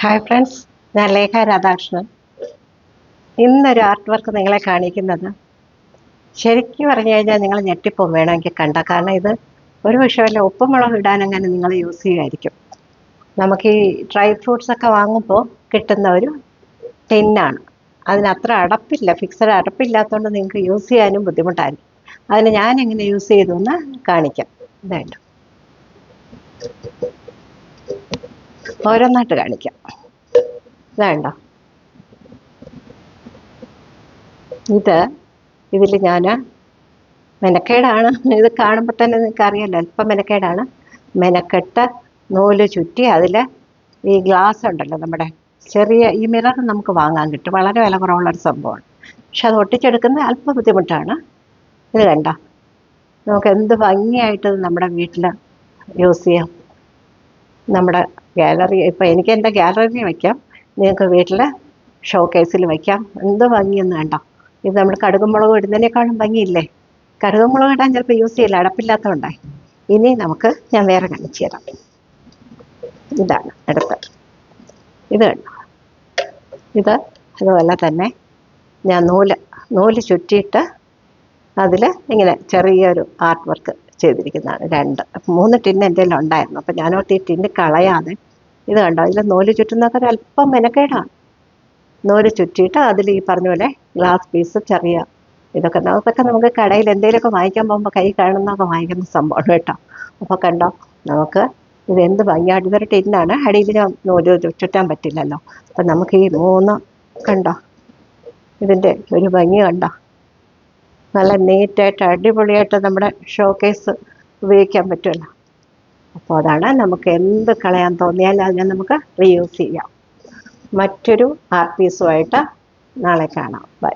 Hi friends ഞാൻ ലേഖ രാധാകൃഷ്ണൻ. ഇന്നൊരു art work നിങ്ങളെ കാണിക്കുന്നത്. ശരിക്കും പറഞ്ഞു കഴിഞ്ഞാൽ നിങ്ങൾ ഞെട്ടിപ്പോ വേണമെങ്കിൽ കണ്ട. കാരണം ഇത് ഒരു വിഷയമല്ല ഉപ്പുമുളക് ഇടാനങ്ങനെ നിങ്ങൾ യൂസ് ചെയ്യുമായിരിക്കും. നമുക്ക് ഈ ഡ്രൈ ഫ്രൂട്ട്സ് ഒക്കെ വാങ്ങുമ്പോൾ കിട്ടുന്ന ഒരു ടിന്നാണ് അതിന് അത്ര അടപ്പില്ല ഫിക്സഡ് അടപ്പില്ലാത്തതുകൊണ്ട് നിങ്ങൾക്ക് യൂസ് ചെയ്യാനും ബുദ്ധിമുട്ടായിരിക്കും. അതിന് ഞാൻ എങ്ങനെ യൂസ് ചെയ്തു എന്ന് കാണിക്കാം. ഇതായിട്ട്. ഓരോന്നായിട്ട് കാണിക്കാം. ഇതാണ്ടോ ഇത് ഇതിൽ ഞാൻ മെനക്കേടാണ്. ഇത് കാണുമ്പോൾ തന്നെ നിങ്ങൾക്ക് അറിയാമല്ലോ അല്പം മെനക്കേടാണ്. മെനക്കെട്ട് നൂൽ ചുറ്റി അതിൽ ഈ ഗ്ലാസ് ഉണ്ടല്ലോ നമ്മുടെ ചെറിയ ഈ മിറർ നമുക്ക് വാങ്ങാൻ കിട്ടും. വളരെ വില കുറവുള്ളൊരു സംഭവമാണ്. പക്ഷെ അത് ഒട്ടിച്ചെടുക്കുന്നത് അല്പം ബുദ്ധിമുട്ടാണ്. ഇത് കണ്ടോ? നമുക്ക് എന്ത് ഭംഗിയായിട്ട് നമ്മുടെ വീട്ടിൽ യൂസ് ചെയ്യാം. നമ്മുടെ ഗാലറി ഇപ്പം എനിക്ക് എന്റെ ഗാലറിയിൽ വയ്ക്കാം നിങ്ങൾക്ക് വീട്ടിൽ ഷോ കേസിൽ വയ്ക്കാം എന്ത് ഭംഗിയെന്ന് വേണ്ട. ഇത് നമ്മൾ കടുകുമുളക് ഇടുന്നതിനേക്കാളും ഭംഗിയില്ലേ? കടുകുമുളക് ഇടാൻ ചിലപ്പോൾ യൂസ് ചെയ്യില്ല. അടപ്പില്ലാത്തതുകൊണ്ടായി ഇനി നമുക്ക് ഞാൻ വേറെ കാണിച്ചു തരാം. ഇതാണ് അടുത്തത്. ഇത് കണ്ടോ? ഇത് അതുപോലെ തന്നെ ഞാൻ നൂൽ നൂൽ ചുറ്റിയിട്ട് അതിൽ ഇങ്ങനെ ചെറിയൊരു ആർട്ട് വർക്ക് ചെയ്തിരിക്കുന്നതാണ്. രണ്ട് മൂന്ന് ടിന്ന് എന്റെ ഉണ്ടായിരുന്നു അപ്പം ഞാനോട്ട് ഈ ടിന്ന് കളയാതെ ഇത് കണ്ടോ? ഇതിൽ നൂൽ ചുറ്റുന്നതൊക്കെ ഒരു അല്പം മെനക്കേടാണ് നൂൽ ചുറ്റിയിട്ട് അതിൽ ഈ പറഞ്ഞ പോലെ ഗ്ലാസ് പീസ് ചെറിയ ഇതൊക്കെ. അതൊക്കെ നമുക്ക് കടയിൽ എന്തെങ്കിലുമൊക്കെ വാങ്ങിക്കാൻ പോകുമ്പോൾ കൈ കാണുന്നതൊക്കെ വാങ്ങിക്കുന്ന സംഭവമാണ് കേട്ടോ. അപ്പോൾ കണ്ടോ? നമുക്ക് ഇത് എന്ത് ഭംഗിയായിട്ട് ഇതൊരു ടിന്നാണ് അടിയിൽ നൂൽ ചുറ്റാൻ പറ്റില്ലല്ലോ. അപ്പം നമുക്ക് ഈ മൂന്ന് കണ്ടോ? ഇതിന്റെ ഒരു ഭംഗി കണ്ടോ? നല്ല നീറ്റായിട്ട് അടിപൊളിയായിട്ട് നമ്മുടെ ഷോ കേസ് ഉപയോഗിക്കാൻ പറ്റുമല്ലോ. അപ്പോൾ അതാണ് നമുക്ക് എന്ത് കളയാൻ തോന്നിയാലും അതിനെ നമുക്ക് റീയൂസ് ചെയ്യാം. മറ്റൊരു ആർട്ട് പീസുമായിട്ട് നാളെ കാണാം. ബൈ